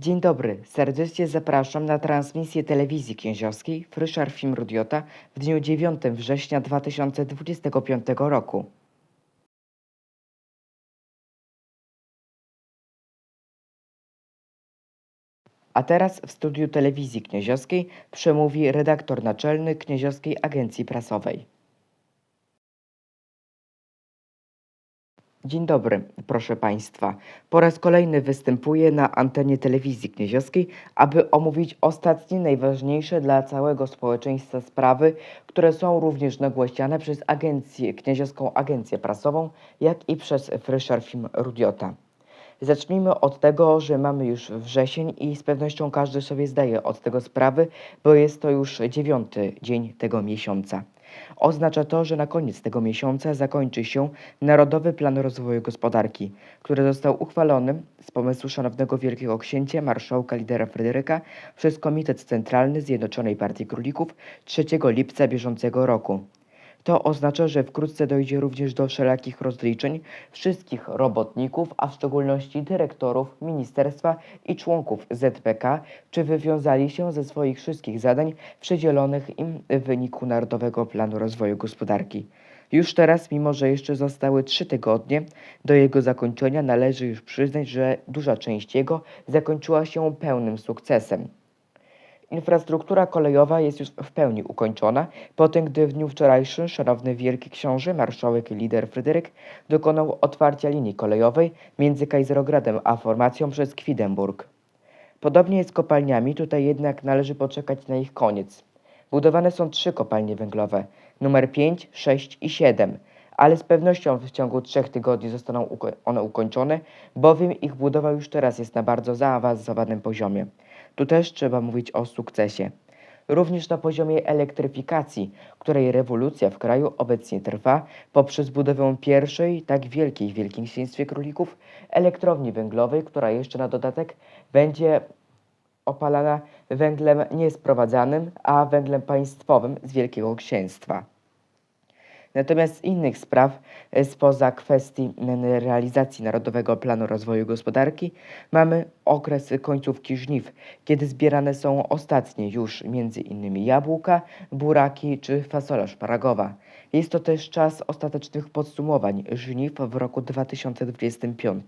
Dzień dobry, serdecznie zapraszam na transmisję telewizji kędziowskiej Fryszar Film Rudiota w dniu 9 września 2025 roku. A teraz w studiu telewizji knieziowskiej przemówi redaktor naczelny Knieziowskiej Agencji Prasowej. Dzień dobry, proszę Państwa. Po raz kolejny występuję na antenie telewizji knieziowskiej, aby omówić ostatnie, najważniejsze dla całego społeczeństwa sprawy, które są również nagłaśniane przez agencję, Knieziowską Agencję Prasową, jak i przez Fryszar Film Rudiota. Zacznijmy od tego, że mamy już wrzesień i z pewnością każdy sobie zdaje od tego sprawy, bo jest to już dziewiąty dzień tego miesiąca. Oznacza to, że na koniec tego miesiąca zakończy się Narodowy Plan Rozwoju Gospodarki, który został uchwalony z pomysłu szanownego Wielkiego Księcia, marszałka lidera Fryderyka przez Komitet Centralny Zjednoczonej Partii Królików 3 lipca bieżącego roku. To oznacza, że wkrótce dojdzie również do wszelakich rozliczeń wszystkich robotników, a w szczególności dyrektorów ministerstwa i członków ZPK, czy wywiązali się ze swoich wszystkich zadań przydzielonych im w wyniku Narodowego Planu Rozwoju Gospodarki. Już teraz, mimo że jeszcze zostały trzy tygodnie do jego zakończenia, należy już przyznać, że duża część jego zakończyła się pełnym sukcesem. Infrastruktura kolejowa jest już w pełni ukończona, po tym gdy w dniu wczorajszym szanowny wielki książę, marszałek i lider Fryderyk dokonał otwarcia linii kolejowej między Kaiserogradem a formacją przez Kwidemburg. Podobnie jest z kopalniami, tutaj jednak należy poczekać na ich koniec. Budowane są trzy kopalnie węglowe, numer 5, 6 i 7, ale z pewnością w ciągu trzech tygodni zostaną one ukończone, bowiem ich budowa już teraz jest na bardzo zaawansowanym poziomie. Tu też trzeba mówić o sukcesie. Również na poziomie elektryfikacji, której rewolucja w kraju obecnie trwa poprzez budowę pierwszej, tak wielkiej w Wielkim Księstwie Królików, elektrowni węglowej, która jeszcze na dodatek będzie opalana węglem niesprowadzanym, a węglem państwowym z Wielkiego Księstwa. Natomiast innych spraw, e, spoza kwestii realizacji Narodowego Planu Rozwoju Gospodarki, mamy okres końcówki żniw, kiedy zbierane są ostatnie już między innymi jabłka, buraki czy fasola szparagowa. Jest to też czas ostatecznych podsumowań żniw w roku 2025.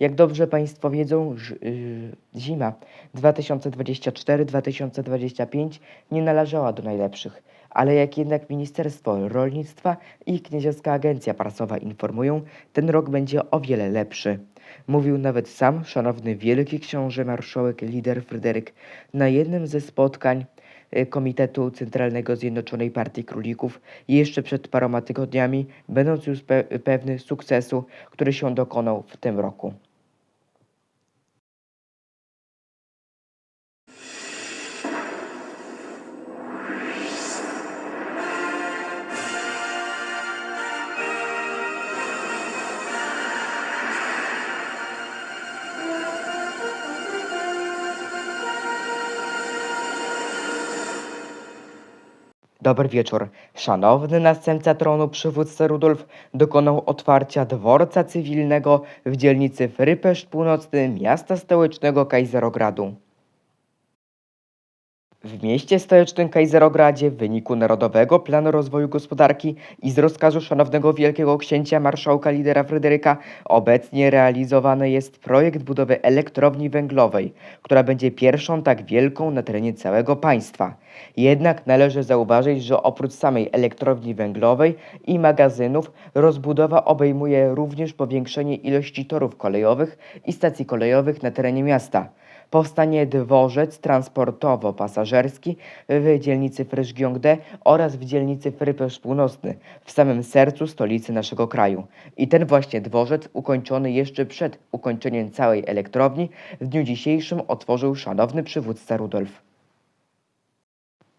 Jak dobrze Państwo wiedzą, y, zima 2024-2025 nie należała do najlepszych, ale jak jednak Ministerstwo Rolnictwa i Kniedziowska Agencja Prasowa informują, ten rok będzie o wiele lepszy. Mówił nawet sam szanowny wielki książę marszałek lider Fryderyk na jednym ze spotkań y, Komitetu Centralnego Zjednoczonej Partii Królików jeszcze przed paroma tygodniami, będąc już pe- pewny sukcesu, który się dokonał w tym roku. Dobry wieczór. Szanowny następca tronu przywódca Rudolf dokonał otwarcia dworca cywilnego w dzielnicy Frypeszt Północny miasta stołecznego Kajzerogradu. W mieście stołecznym Kajzerogradzie w wyniku Narodowego Planu Rozwoju Gospodarki i z rozkazu szanownego wielkiego księcia marszałka lidera Fryderyka obecnie realizowany jest projekt budowy elektrowni węglowej, która będzie pierwszą tak wielką na terenie całego państwa. Jednak należy zauważyć, że oprócz samej elektrowni węglowej i magazynów rozbudowa obejmuje również powiększenie ilości torów kolejowych i stacji kolejowych na terenie miasta. Powstanie dworzec transportowo-pasażerski w dzielnicy Fryszgiongde oraz w dzielnicy Frypesz Północny, w samym sercu stolicy naszego kraju. I ten właśnie dworzec, ukończony jeszcze przed ukończeniem całej elektrowni, w dniu dzisiejszym otworzył szanowny przywódca Rudolf.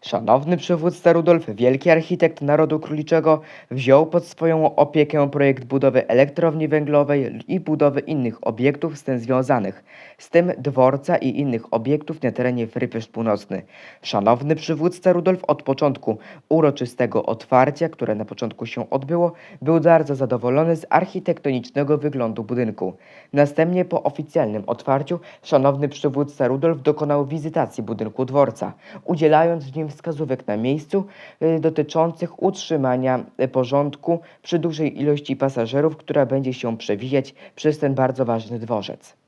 Szanowny przywódca Rudolf, wielki architekt narodu króliczego, wziął pod swoją opiekę projekt budowy elektrowni węglowej i budowy innych obiektów z tym związanych, z tym dworca i innych obiektów na terenie Frypysz Północny. Szanowny przywódca Rudolf od początku uroczystego otwarcia, które na początku się odbyło, był bardzo zadowolony z architektonicznego wyglądu budynku. Następnie po oficjalnym otwarciu szanowny przywódca Rudolf dokonał wizytacji budynku dworca, udzielając w nim wskazówek na miejscu y, dotyczących utrzymania y, porządku przy dużej ilości pasażerów, która będzie się przewijać przez ten bardzo ważny dworzec.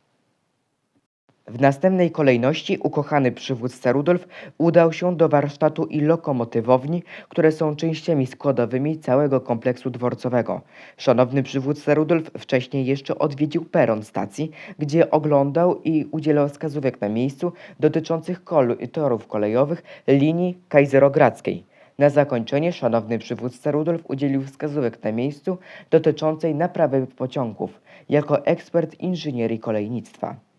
W następnej kolejności ukochany przywódca Rudolf udał się do warsztatu i lokomotywowni, które są częściami składowymi całego kompleksu dworcowego. Szanowny przywódca Rudolf wcześniej jeszcze odwiedził peron stacji, gdzie oglądał i udzielał wskazówek na miejscu dotyczących kolu i torów kolejowych linii kajzerogradzkiej. Na zakończenie szanowny przywódca Rudolf udzielił wskazówek na miejscu dotyczącej naprawy pociągów jako ekspert inżynierii kolejnictwa.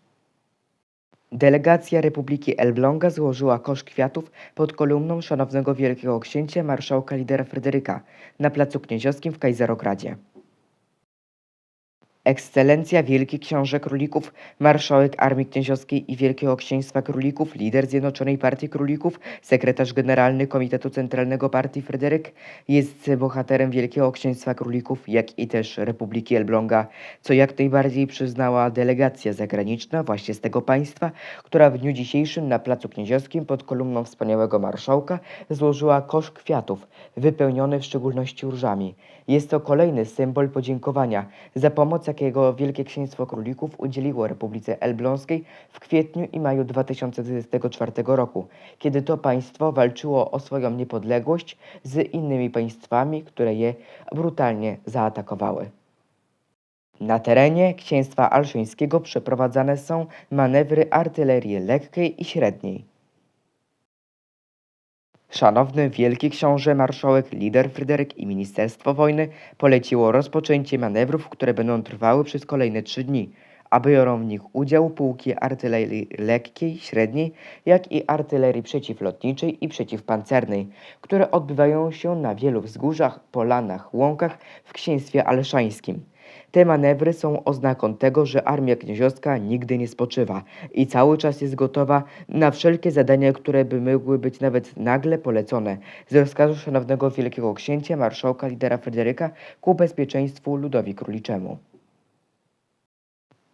Delegacja Republiki Elbląga złożyła kosz kwiatów pod kolumną szanownego wielkiego księcia marszałka lidera Fryderyka na placu Knieziowskim w Kajzerogradzie. Ekscelencja Wielki Książę Królików, marszałek Armii Knieziowskiej i Wielkiego Księstwa Królików, lider Zjednoczonej Partii Królików, sekretarz generalny Komitetu Centralnego Partii Fryderyk jest bohaterem Wielkiego Księstwa Królików, jak i też Republiki Elbląga, co jak najbardziej przyznała delegacja zagraniczna właśnie z tego państwa, która w dniu dzisiejszym na Placu Knieziowskim pod kolumną wspaniałego marszałka złożyła kosz kwiatów, wypełniony w szczególności różami. Jest to kolejny symbol podziękowania za pomoc, jakiego Wielkie Księstwo Królików udzieliło Republice Elbląskiej w kwietniu i maju 2024 roku, kiedy to państwo walczyło o swoją niepodległość z innymi państwami, które je brutalnie zaatakowały. Na terenie księstwa alszyńskiego przeprowadzane są manewry artylerii lekkiej i średniej. Szanowny Wielki Książę Marszałek, lider Fryderyk i Ministerstwo Wojny poleciło rozpoczęcie manewrów, które będą trwały przez kolejne trzy dni, a biorą w nich udział pułki artylerii lekkiej, średniej, jak i artylerii przeciwlotniczej i przeciwpancernej, które odbywają się na wielu wzgórzach, polanach, łąkach w księstwie alszańskim. Te manewry są oznaką tego, że armia knieziowska nigdy nie spoczywa i cały czas jest gotowa na wszelkie zadania, które by mogły być nawet nagle polecone z rozkazu szanownego wielkiego księcia, marszałka lidera Fryderyka ku bezpieczeństwu ludowi króliczemu.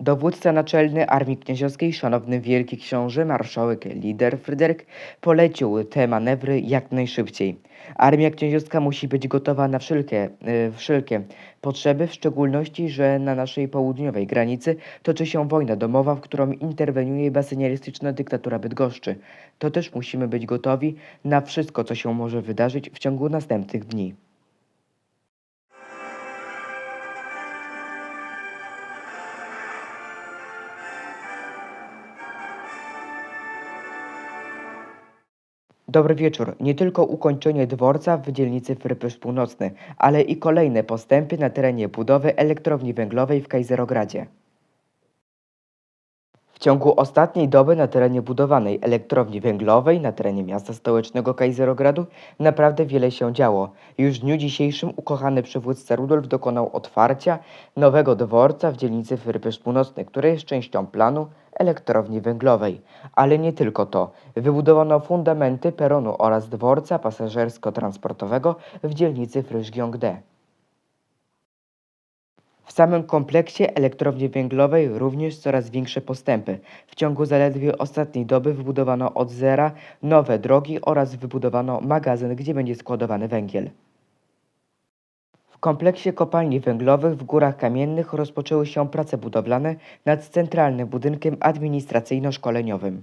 Dowódca naczelny Armii Knieziowskiej, szanowny wielki książę, marszałek, lider Fryderyk, polecił te manewry jak najszybciej. Armia knieziowska musi być gotowa na wszelkie, e, wszelkie potrzeby, w szczególności, że na naszej południowej granicy toczy się wojna domowa, w którą interweniuje basynialistyczna dyktatura Bydgoszczy. To też musimy być gotowi na wszystko, co się może wydarzyć w ciągu następnych dni. Dobry wieczór. Nie tylko ukończenie dworca w dzielnicy Frypysz Północny, ale i kolejne postępy na terenie budowy elektrowni węglowej w Kajzerogradzie. Ciągu ostatniej doby na terenie budowanej elektrowni węglowej na terenie miasta stołecznego Kajzerogradu naprawdę wiele się działo. Już w dniu dzisiejszym ukochany przywódca Rudolf dokonał otwarcia nowego dworca w dzielnicy Frypysz Północny, który jest częścią planu elektrowni węglowej. Ale nie tylko to. Wybudowano fundamenty peronu oraz dworca pasażersko-transportowego w dzielnicy Fryszgiągde. W samym kompleksie elektrowni węglowej również coraz większe postępy. W ciągu zaledwie ostatniej doby wybudowano od zera nowe drogi oraz wybudowano magazyn, gdzie będzie składowany węgiel. W kompleksie kopalni węglowych w Górach Kamiennych rozpoczęły się prace budowlane nad centralnym budynkiem administracyjno-szkoleniowym.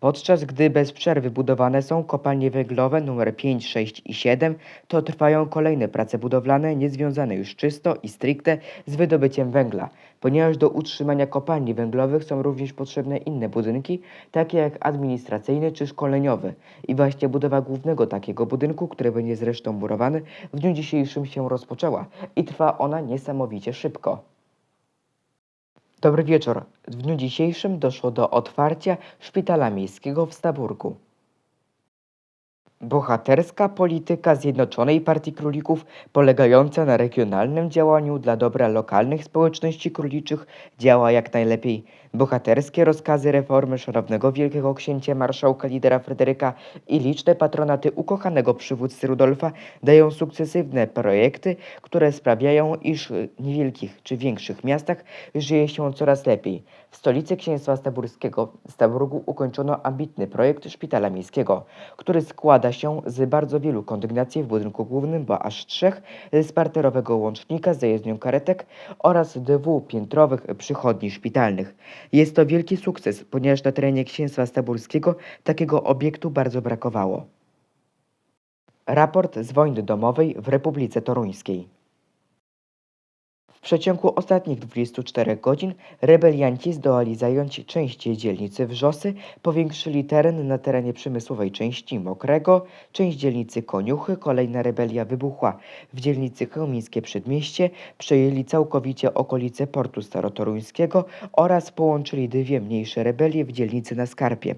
Podczas gdy bez przerwy budowane są kopalnie węglowe nr 5, 6 i 7, to trwają kolejne prace budowlane niezwiązane już czysto i stricte z wydobyciem węgla, ponieważ do utrzymania kopalni węglowych są również potrzebne inne budynki, takie jak administracyjny czy szkoleniowy. I właśnie budowa głównego takiego budynku, który będzie zresztą murowany, w dniu dzisiejszym się rozpoczęła i trwa ona niesamowicie szybko. Dobry wieczór. W dniu dzisiejszym doszło do otwarcia szpitala miejskiego w Staburgu. Bohaterska polityka Zjednoczonej Partii Królików, polegająca na regionalnym działaniu dla dobra lokalnych społeczności króliczych, działa jak najlepiej. Bohaterskie rozkazy reformy szanownego wielkiego księcia marszałka lidera Fryderyka i liczne patronaty ukochanego przywódcy Rudolfa dają sukcesywne projekty, które sprawiają, iż w niewielkich czy większych miastach żyje się coraz lepiej. W stolicy księstwa staburskiego, Staburgu, ukończono ambitny projekt szpitala miejskiego, który składa się z bardzo wielu kondygnacji w budynku głównym, bo aż trzech, z parterowego łącznika z zajezdnią karetek oraz dwupiętrowych przychodni szpitalnych. Jest to wielki sukces, ponieważ na terenie księstwa staburskiego takiego obiektu bardzo brakowało. Raport z wojny domowej w Republice Toruńskiej. W przeciągu ostatnich 24 godzin rebelianci zdołali zająć część dzielnicy Wrzosy, powiększyli teren na terenie przemysłowej części Mokrego, część dzielnicy Koniuchy, kolejna rebelia wybuchła w dzielnicy Chełmińskie Przedmieście, przejęli całkowicie okolice portu starotoruńskiego oraz połączyli dwie mniejsze rebelie w dzielnicy na Skarpie.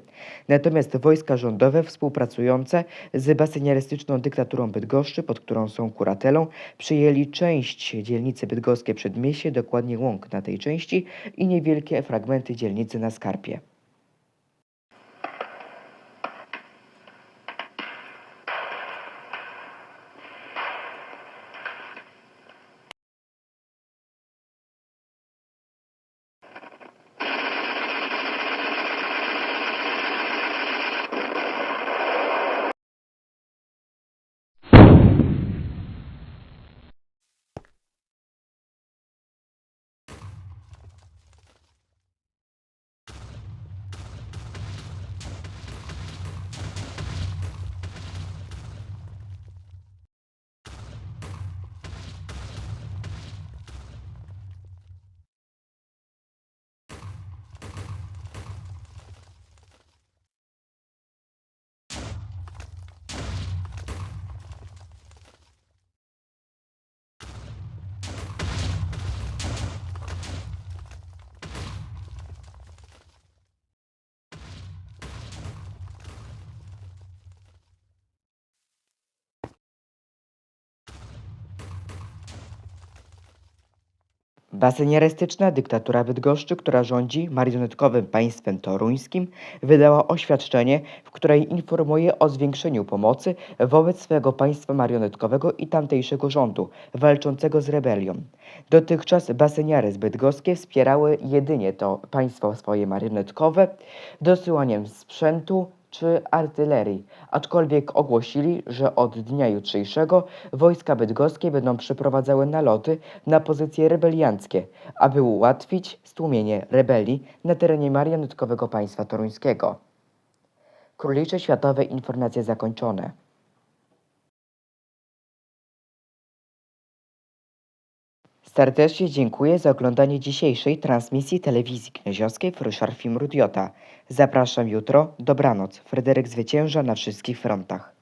Natomiast wojska rządowe współpracujące z basyniarystyczną dyktaturą Bydgoszczy, pod którą są kuratelą, przyjęli część dzielnicy Bydgoskie Przedmieście, dokładnie łąk na tej części i niewielkie fragmenty dzielnicy na Skarpie. Basyniarystyczna dyktatura Bydgoszczy, która rządzi marionetkowym państwem toruńskim, wydała oświadczenie, w której informuje o zwiększeniu pomocy wobec swego państwa marionetkowego i tamtejszego rządu, walczącego z rebelią. Dotychczas basyniary z bydgoskie wspierały jedynie to państwo swoje marionetkowe dosyłaniem sprzętu, czy artylerii, aczkolwiek ogłosili, że od dnia jutrzejszego wojska bydgoskie będą przeprowadzały naloty na pozycje rebelianckie, aby ułatwić stłumienie rebelii na terenie marionetkowego państwa toruńskiego. Królicze Światowe informacje zakończone. Serdecznie dziękuję za oglądanie dzisiejszej transmisji telewizji knieziowskiej Fryszar Film Rudiota. Zapraszam jutro. Dobranoc. Fryderyk zwycięża na wszystkich frontach.